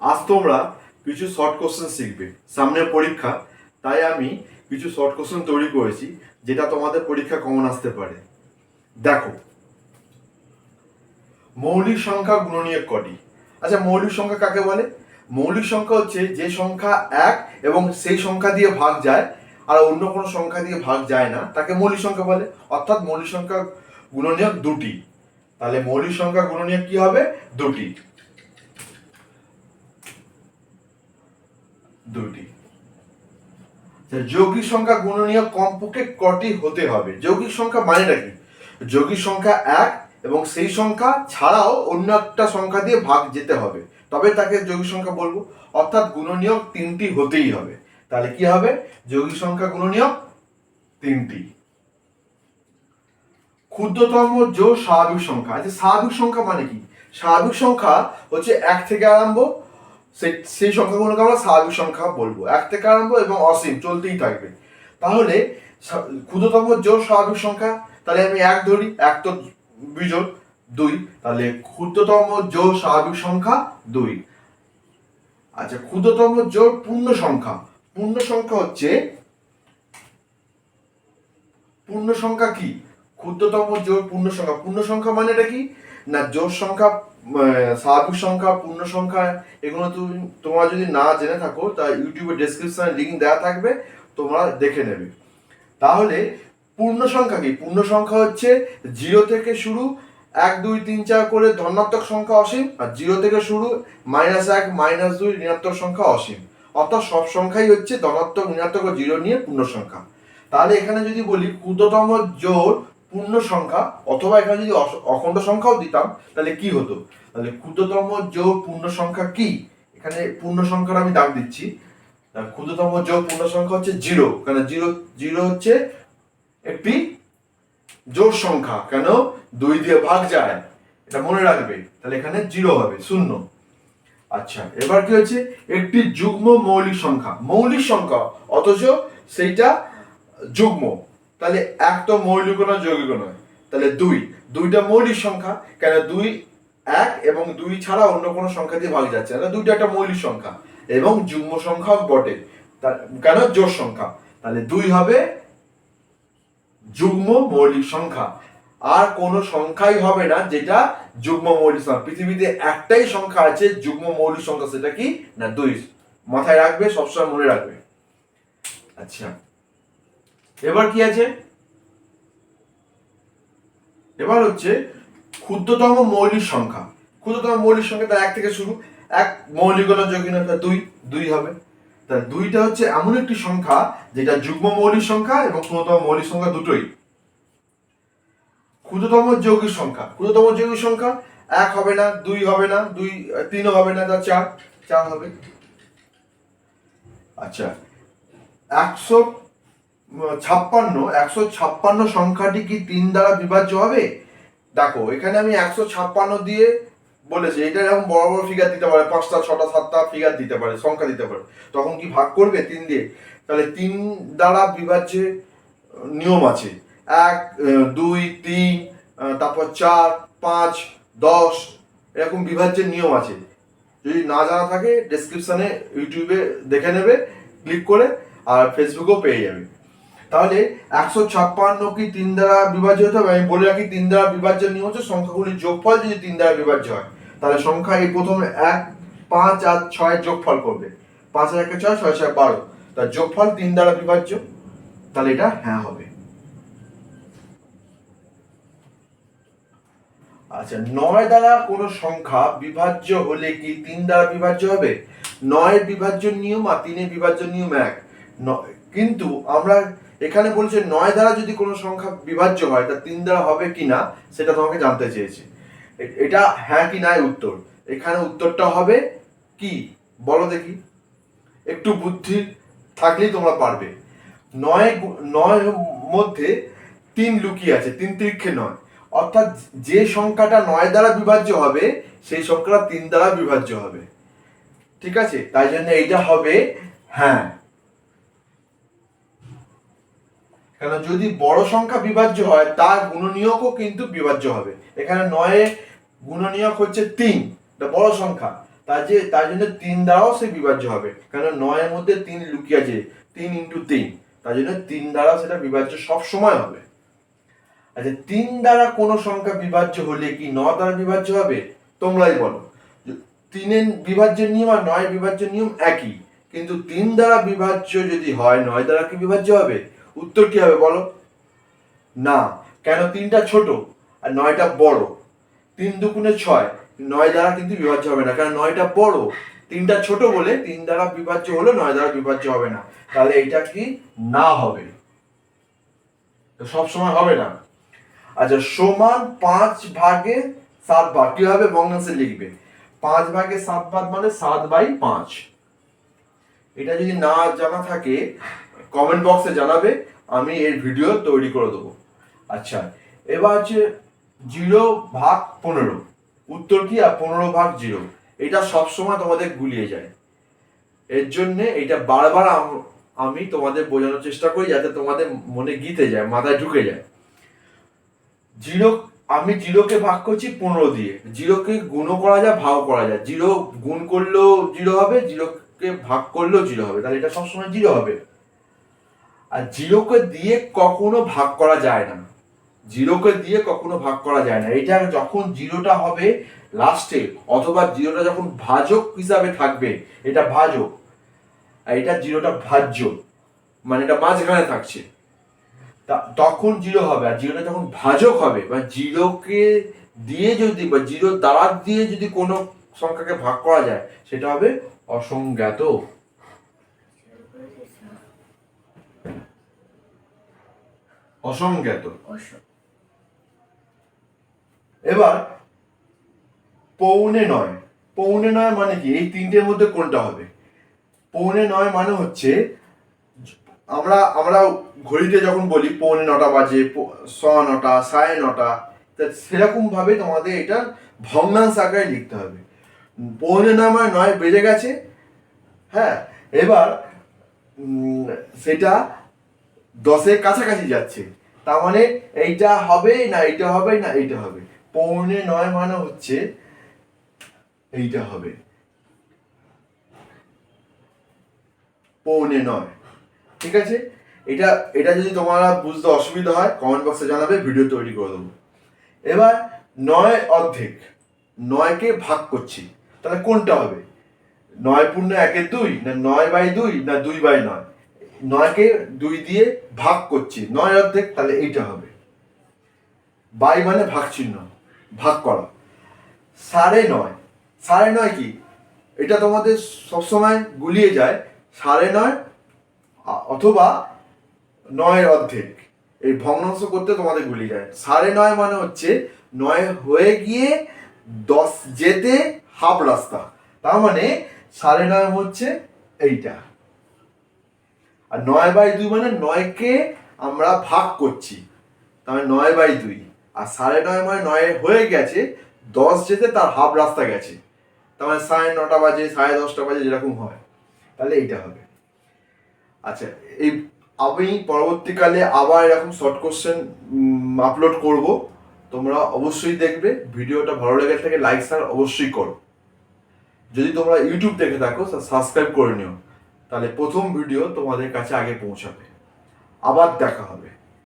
আজ তোমরা কিছু শর্ট কোশ্চেন শিখবে। সামনের পরীক্ষা, তাই আমি কিছু শর্ট কোশ্চেন তৈরি করেছি, যেটা তোমাদের পরীক্ষা কমন আসতে পারে। দেখো, মৌলিক সংখ্যা গুণনীয়ক কটি? আচ্ছা মৌলিক সংখ্যা কাকে বলে? মৌলিক সংখ্যা হচ্ছে যে সংখ্যা এক এবং সেই সংখ্যা দিয়ে ভাগ যায়, আর অন্য কোনো সংখ্যা দিয়ে ভাগ যায় না, তাকে মৌলিক সংখ্যা বলে। অর্থাৎ মৌলিক সংখ্যা গুণনীয়ক দুটি। তাহলে মৌলিক সংখ্যা গুণনীয়ক কি হবে? দুটি। দুটি যৌগিক সংখ্যা গুণনীয়ক কমপক্ষে কটি হতে হবে। যৌগিক সংখ্যা মানেটা কি? যৌগিক সংখ্যা এক এবং সেই সংখ্যা ছাড়াও অন্য একটা সংখ্যা দিয়ে ভাগ যেতে হবে। তবে তাকে যৌগিক সংখ্যা বলব। অর্থাৎ গুণনীয়ক তিনটি হতেই হবে। তাহলে কি হবে? যৌগিক সংখ্যা গুণনীয়ক তিনটি। ক্ষুদ্রতম জোড় স্বাভাবিক সংখ্যা। আচ্ছা স্বাভাবিক সংখ্যা মানে কি? স্বাভাবিক সংখ্যা হচ্ছে এক থেকে আরম্ভ সেই সংখ্যাগুলোকে আমরা স্বাভাবিক সংখ্যা বলব। এক থেকে আরম্ভ এবং অসীম চলতেই থাকবে। তাহলে ক্ষুদ্রতম জোড় স্বাভাবিক সংখ্যা, তাহলে আমি এক ধরি, এক তো বিজোড়, দুই। তাহলে ক্ষুদ্রতম জোড় স্বাভাবিক সংখ্যা, দুই। আচ্ছা ক্ষুদ্রতম জোড় পূর্ণ সংখ্যা পূর্ণ সংখ্যা হচ্ছে, পূর্ণ সংখ্যা কি? ক্ষুদ্রতম জোড় পূর্ণ সংখ্যা পূর্ণ সংখ্যা মানে এটা কি? না জোড় সংখ্যা স্বাভাবিক সংখ্যা, পূর্ণ সংখ্যা, এগুলো তুমি তোমরা যদি না জেনে থাকো, তা ইউটিউবে ডেসক্রিপশনে লিঙ্ক দেওয়া থাকবে, তোমরা দেখে নেবে। তাহলে পূর্ণ সংখ্যা কি? পূর্ণ সংখ্যা হচ্ছে জিরো থেকে শুরু, এক, দুই, তিন, চার করে ধনাত্মক সংখ্যা অসীম, আর জিরো থেকে শুরু মাইনাস এক মাইনাস দুই, ঋণাত্মক সংখ্যা অসীম। অর্থাৎ সব সংখ্যাই হচ্ছে ধনাত্মক, ঋণাত্মক ও জিরো নিয়ে পূর্ণ সংখ্যা। তাহলে এখানে যদি বলি ক্ষুদ্রতম জোড় পূর্ণ সংখ্যা অথবা এখানে যদি অখণ্ড সংখ্যাও দিতাম, তাহলে কি হতো? তাহলে ক্ষুদ্রতম জোড় পূর্ণ সংখ্যা কি? এখানে পূর্ণ সংখ্যার আমি দাগ দিচ্ছি। ক্ষুদ্রতম জোড় পূর্ণ সংখ্যা হচ্ছে জিরো কেন জিরো জিরো হচ্ছে একটি জোড় সংখ্যা, কেন দুই দিয়ে ভাগ যায়, এটা মনে রাখবে। তাহলে এখানে জিরো হবে, শূন্য। আচ্ছা এবার কি হচ্ছে? একটি যুগ্ম মৌলিক সংখ্যা মৌলিক সংখ্যা, অথচ সেইটা যুগ্ম। তাহলে এক তো মৌলিক নয় যৌগিক নয়। তাহলে দুই। দুইটা মৌলিক সংখ্যা, কেন দুই এক এবং দুই ছাড়া অন্য কোনো সংখ্যা দিয়ে ভাগ যাচ্ছে না। দুইটা একটা মৌলিক সংখ্যা এবং যুগ্ম সংখ্যা বটে। কেন? জোড় সংখ্যা। তাহলে দুই হবে যুগ্ম মৌলিক সংখ্যা। আর কোনো সংখ্যাই হবে না যেটা যুগ্ম মৌলিক সংখ্যা। পৃথিবীতে একটাই সংখ্যা আছে, যুগ্ম মৌলিক সংখ্যা সেটা কি? না, দুই। মাথায় রাখবে, সবসময় মনে রাখবে। আচ্ছা। এবার কি আছে? এবার হচ্ছে ক্ষুদ্রতম মৌলিক সংখ্যা। ক্ষুদ্রতম মৌলিক সংখ্যা তার এক থেকে শুরু। এক মৌলিক হলো যৌগিকতা দুই দুই হবে। তা দুইটা হচ্ছে এমন একটি সংখ্যা যেটা যুগ্ম মৌলিক সংখ্যা এবং ক্ষুদ্রতম মৌলিক সংখ্যা দুটোই। ক্ষুদ্রতম যৌগিক সংখ্যা। ক্ষুদ্রতম যৌগিক সংখ্যা এক হবে না, দুই হবে না, দুই তিনও হবে না তা চার চার হবে। আচ্ছা একশো ছাপ্পান্ন, একশো ছাপ্পান্ন সংখ্যাটি কি তিন দ্বারা বিভাজ্য হবে? দেখো, এখানে আমি একশো ছাপ্পান্ন দিয়ে বলেছি, এটা এরকম বড় বড় ফিগার দিতে পারে, পাঁচটা, ছটা, সাতটা ফিগার দিতে পারে, সংখ্যা দিতে পারে। তখন কি ভাগ করবে তিন দিয়ে? তাহলে তিন দ্বারা বিভাজ্যে নিয়ম আছে। এক, দুই, তিন, তারপর চার, পাঁচ, দশ, এরকম বিভাজ্যের নিয়ম আছে। যদি না জানা থাকে ডেসক্রিপশানে ইউটিউবে দেখে নেবে ক্লিক করে, আর ফেসবুকেও পেয়ে যাবে। তাহলে একশো ছাপ্পান্ন কি তিন দ্বারা বিভাজ্য হতে হবে? আমি বলে রাখি, তিন দ্বারা বিভাজ্য নিয়ম হচ্ছে সংখ্যাগুলির যোগফল যদি তিন দ্বারা বিভাজ্য হয়, তাহলে সংখ্যা এই প্রথমে এক, পাঁচ আর ছয় যোগফল করবে। পাঁচ আর একে ছয় ছয় ছয় বারো। তার যোগফল তিন দ্বারা বিভাজ্য, তাহলে এটা হ্যাঁ হবে। আচ্ছা নয় দ্বারা কোনো সংখ্যা বিভাজ্য হলে কি তিন দ্বারা বিভাজ্য হবে? নয়ের বিভাজ্য নিয়ম আর তিনের বিভাজ্য নিয়ম এক। কিন্তু আমরা এখানে বলছে নয় দ্বারা যদি কোনো সংখ্যা বিভাজ্য হয়, তা তিন দ্বারা হবে কি না, সেটা তোমাকে জানতে চেয়েছে। এটা হ্যাঁ কি না এর উত্তর। এখানে উত্তরটা হবে কি? বলো দেখি। একটু বুদ্ধি থাকলেই তোমরা পারবে। নয় নয় মধ্যে তিন লুকিয়ে আছে, তিন তীর্ঘে নয়। অর্থাৎ যে সংখ্যাটা নয় দ্বারা বিভাজ্য হবে, সেই সংখ্যাটা তিন দ্বারা বিভাজ্য হবে। ঠিক আছে? তাই জন্য এইটা হবে হ্যাঁ। কেন যদি বড় সংখ্যা বিভাজ্য হয়, তার গুণনীয়কও কিন্তু বিভাজ্য হবে। এখানে নয়ে গুণনীয়ক হচ্ছে তিন বড় সংখ্যা। তার যে তার জন্য তিন দ্বারাও সে বিভাজ্য হবে। কারণ নয়ের মধ্যে তিন লুকিয়ে তিন ইন্টু তিন। তার জন্য তিন দ্বারা সেটা বিভাজ্য সব সময় হবে। আচ্ছা তিন দ্বারা কোনো সংখ্যা বিভাজ্য হলে কি ন দ্বারা বিভাজ্য হবে? তোমরাই বলো। তিনের বিভাজ্য নিয়ম আর নয় বিভাজ্য নিয়ম একই। কিন্তু তিন দ্বারা বিভাজ্য যদি হয়, নয় দ্বারা কি বিভাজ্য হবে? উত্তর কি হবে বলো? না, কেন তিনটা ছোট আর নয়টা বড়? তিন দুগুণে ছয়, নয় দ্বারা কিন্তু বিভাজ্য হবে না। কারণ নয়টা বড়, তিনটা ছোট বলে তিন দ্বারা বিভাজ্য হলে, নয় দ্বারা বিভাজ্য হবে না। তাহলে এটা কি না হবে? তো সবসময় হবে না। আচ্ছা সমান পাঁচ ভাগে সাত ভাগ কীভাবে ভগ্নাংশে লিখবে? পাঁচ ভাগে সাত ভাগ মানে সাত বাই পাঁচ। এটা যদি না জানা থাকে কমেন্ট বক্সে জানাবে, আমি এর ভিডিও তৈরি করে দেবো। আচ্ছা এবার হচ্ছে জিরো ভাগ পনেরো। উত্তর কি? আর পনেরো ভাগ জিরো। এটা সবসময় তোমাদের গুলিয়ে যায়। এর জন্যে এটা বারবার আমি তোমাদের বোঝানোর চেষ্টা করি যাতে তোমাদের মনে গীতে যায়, মাথায় ঢুকে যায়। জিরো, আমি জিরোকে ভাগ করছি পনেরো দিয়ে। জিরোকে গুণও করা যায় ভাগ করা যায়। জিরো গুণ করলেও জিরো হবে, জিরোকে ভাগ করলেও জিরো হবে। তাহলে এটা সবসময় জিরো হবে। আর জিরোকে দিয়ে কখনো ভাগ করা যায় না। জিরোকে দিয়ে কখনো ভাগ করা যায় না। এটা যখন জিরোটা হবে লাস্টে অথবা জিরোটা যখন ভাজক হিসাবে থাকবে, এটা ভাজক, আর এটা জিরোটা ভাজ্য মানে এটা মাঝখানে থাকছে তখন জিরো হবে। আর জিরোটা যখন ভাজক হবে, বা জিরোকে দিয়ে যদি, বা জিরো দ্বারা দিয়ে যদি কোনো সংখ্যাকে ভাগ করা যায়, সেটা হবে অসংজ্ঞাত। অসংজ্ঞাত। এবার পৌনে নয়। পৌনে নয় মানে কি? এই তিনটের মধ্যে কোনটা হবে? পৌনে নয় মানে হচ্ছে আমরা আমরা ঘড়িতে যখন বলি পৌনে নটা বাজে সোয়া নটা সাড়ে নটা তা সেরকম ভাবে তোমাদের এটা ভগ্নাংশ আকারে লিখতে হবে। পৌনে নয় মানে নয় বেজে গেছে। হ্যাঁ এবার সেটা দশের কাছাকাছি যাচ্ছে। তার মানে এইটা হবে না, এইটা হবে না, এইটা হবে। পৌনে নয় মানে হচ্ছে এইটা হবে। পৌনে নয়। ঠিক আছে? এটা এটা যদি তোমার বুঝতে অসুবিধা হয় কমেন্ট বক্সে জানাবে ভিডিও তৈরি করে দেবো। এবার নয় অর্ধেক। নয়কে ভাগ করছি। তাহলে কোনটা হবে? নয় পূর্ণ একের দুই, না নয় বাই দুই, না দুই বাই নয়? নয়কে দুই দিয়ে ভাগ করছি, নয় অর্ধেক, তাহলে এইটা হবে। বাই মানে ভাগ চিহ্ন ভাগ করা। সাড়ে নয়। সাড়ে নয় কি? এটা তোমাদের সবসময় গুলিয়ে যায়, সাড়ে নয় অথবা নয়ের অর্ধেক। এই ভগ্নাংশ করতে তোমাদের গুলিয়ে যায়। সাড়ে নয় মানে হচ্ছে, নয় হয়ে গিয়ে দশ যেতে হাফ রাস্তা। তার মানে সাড়ে নয় হচ্ছে এইটা। আর নয় বাই দুই মানে নয়কে আমরা ভাগ করছি। তাহলে নয় বাই দুই। আর সাড়ে নয় মানে নয় হয়ে গেছে, দশ যেতে তার হাফ রাস্তা গেছে। মানে সাড়ে নটা বাজে, সাড়ে দশটা বাজে যেরকম হয়। তাহলে এইটা হবে। আচ্ছা এই আমি পরবর্তীকালে আবার এরকম শর্ট কোশ্চেন আপলোড করব। তোমরা অবশ্যই দেখবে, ভিডিওটা ভালো লেগে থাকে লাইক স্যার অবশ্যই করো। যদি তোমরা ইউটিউব দেখে থাকো সাবস্ক্রাইব করে নিও। তাহলে প্রথম ভিডিও তোমাদের কাছে আগে পৌঁছাবে। আবার দেখা হবে।